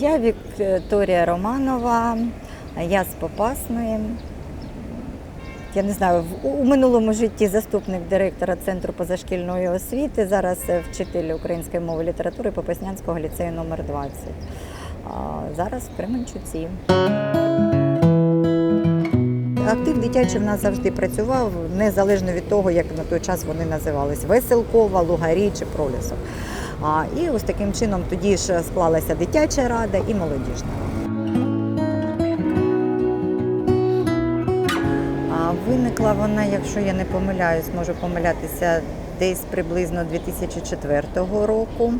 Я Вікторія Романова, я з Попасної. Я не знаю, у минулому житті заступник директора Центру позашкільної освіти, зараз е, вчитель української мови і літератури Попаснянського ліцею номер 20. Зараз в Кременчуці. Актив дитячий в нас завжди працював, незалежно від того, як на той час вони називались Веселкова, Лугарі чи Пролісок. А, і ось таким чином тоді ж склалася дитяча рада і молодіжна. Виникла вона, якщо я не помиляюсь, можу помилятися десь приблизно 2004 року.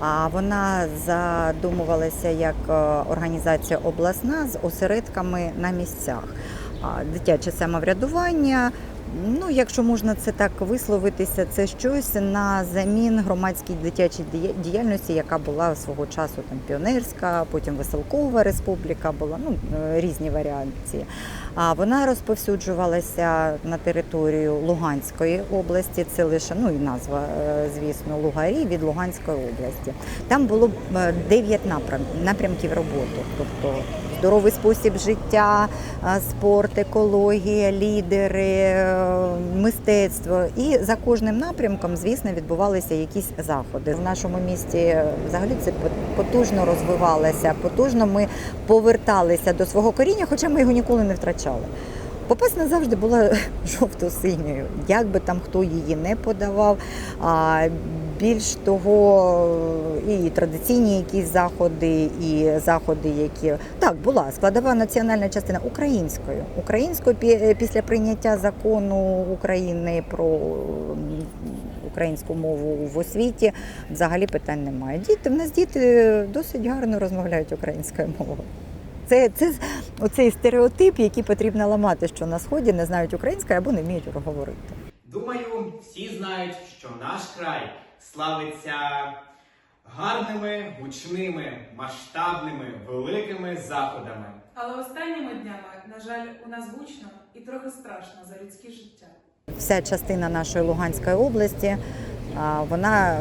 А вона задумувалася як е, організація обласна з осередками на місцях. Дитяче самоврядування. Ну, якщо можна це так висловитися, це щось на замін громадській дитячій дія- діяльності, яка була свого часу там піонерська, потім Веселкова республіка була, ну е, різні варіації. А вона розповсюджувалася на територію Луганської області. Це лише ну і назва, е, звісно, Лугарі від Луганської області. Там було е, 9 напрям- напрямків роботи, тобто здоровий спосіб життя, е, спорт, екологія, лідери, е, мистецтво. І за кожним напрямком, звісно, відбувалися якісь заходи. В нашому місті е, взагалі це по- потужно розвивалося, потужно ми поверталися до свого коріння, хоча ми його ніколи не втрачали. Попасна завжди була жовто-синьою, як би там хто її не подавав. А більш того, і традиційні якісь заходи, і заходи, які так була складова національна частина українською. Українською пі- після прийняття закону України про українську мову в освіті взагалі питань немає. Діти в нас діти досить гарно розмовляють українською мовою. Це, це оцей стереотип, який потрібно ламати, що на сході не знають українською або не вміють говорити. Думаю, всі знають, що наш край славиться гарними, гучними, масштабними, великими заходами. Але останніми днями, на жаль, у нас гучно і трохи страшно за людське життя. Вся частина нашої Луганської області, вона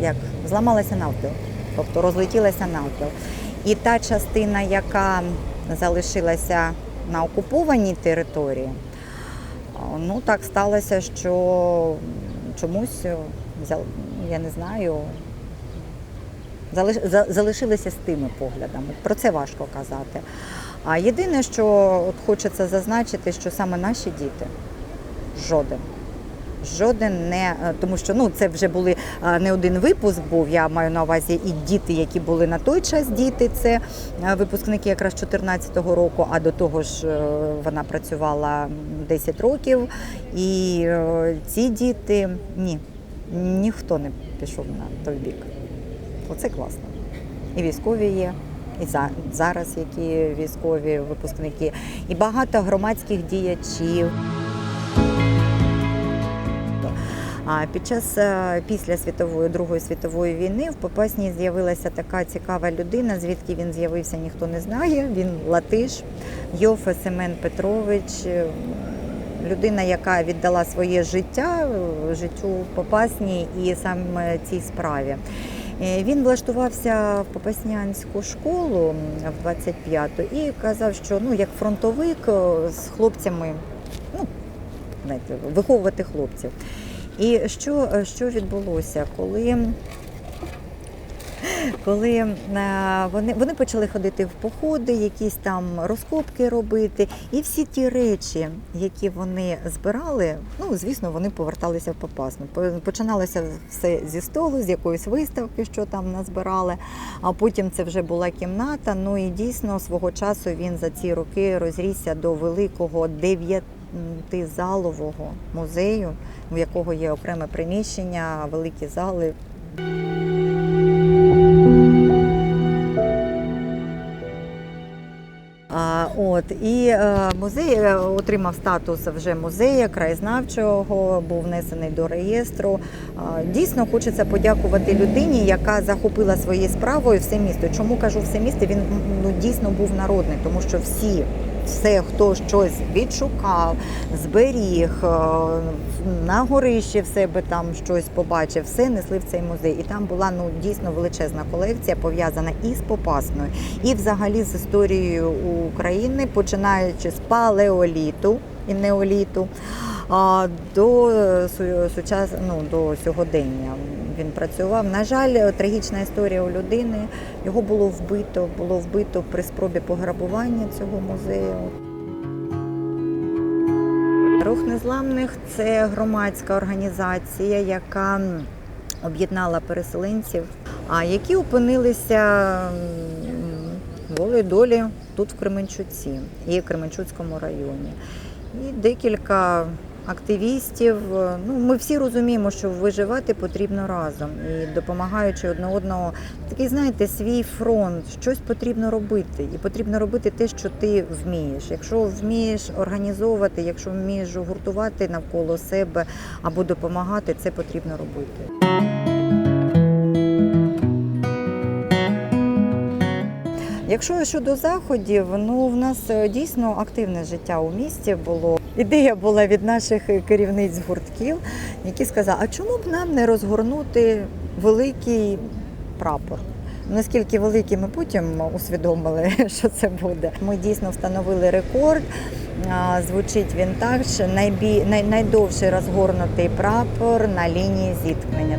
як зламалася навпіл, тобто розлетілася навпіл. І та частина, яка залишилася на окупованій території, ну так сталося, що чомусь е, я не знаю. залишилися з тими поглядами. Про це важко казати. А єдине, що от хочеться зазначити, що саме наші діти жоден. Жоден не е, тому, що ну це вже були е, не один випуск. Був я маю на увазі і діти, які були на той час. Діти це е, випускники якраз 14-го року. А до того ж вона працювала 10 років. І ці діти ні, ніхто не пішов на той бік. Оце класно. І військові є, і за, зараз які військові випускники, і багато громадських діячів. А під час е, після світової Другої світової війни в Попасній з'явилася така цікава людина. Звідки він з'явився, ніхто не знає. Він латиш, Йофе Семен Петрович. е, Людина, яка віддала своє життя е, життю в Попасній і саме цій справі. Він влаштувався в Попаснянську школу в 25-ту і казав, що ну як фронтовик з хлопцями, ну знаєте, виховувати хлопців. І що, що відбулося, коли, коли е, вони, вони почали ходити в походи, якісь там розкопки робити, і всі ті речі, які вони збирали, ну звісно, вони поверталися в Попасну. Починалося все зі столу, з якоїсь виставки, що там назбирали. А потім це вже була кімната. Ну і дійсно свого часу він за ці роки розрісся до великого дев'ятизалового музею, у якого є окреме приміщення, великі зали. От і е, музей е, отримав статус вже музея краєзнавчого, був внесений до реєстру. Дійсно хочеться подякувати людині, яка захопила своєю справою все місто. Чому кажу все місто? Він ну дійсно був народний, тому що всі, все, хто щось відшукав, зберіг, е, на горищі в себе там щось побачив, все несли в цей музей. І там була ну дійсно величезна колекція, пов'язана і з Попасною, і взагалі з історією України, починаючи з палеоліту і неоліту. До е, сучас... ну, до сьогодення він працював. На жаль, трагічна історія у людини. Його було вбито, було вбито при спробі пограбування цього музею. Рух незламних це громадська організація, яка об'єднала переселенців, а які опинилися волею долі тут в Кременчуці і в Кременчуцькому районі. І декілька активістів. Ну, ми всі розуміємо, що виживати потрібно разом і допомагаючи одне одного, такий, знаєте, свій фронт, щось потрібно робити. І потрібно робити те, що ти вмієш. Якщо вмієш організовувати, якщо вмієш гуртувати навколо себе або допомагати, це потрібно робити. Якщо щодо заходів, ну в нас е, дійсно активне життя у місті було. Ідея була від наших керівниць гуртків, які сказали, а чому б нам не розгорнути великий прапор? Наскільки великий, ми потім усвідомили, що це буде. Ми дійсно встановили рекорд. Звучить він так, що найбі... най... найдовший розгорнутий прапор на лінії зіткнення.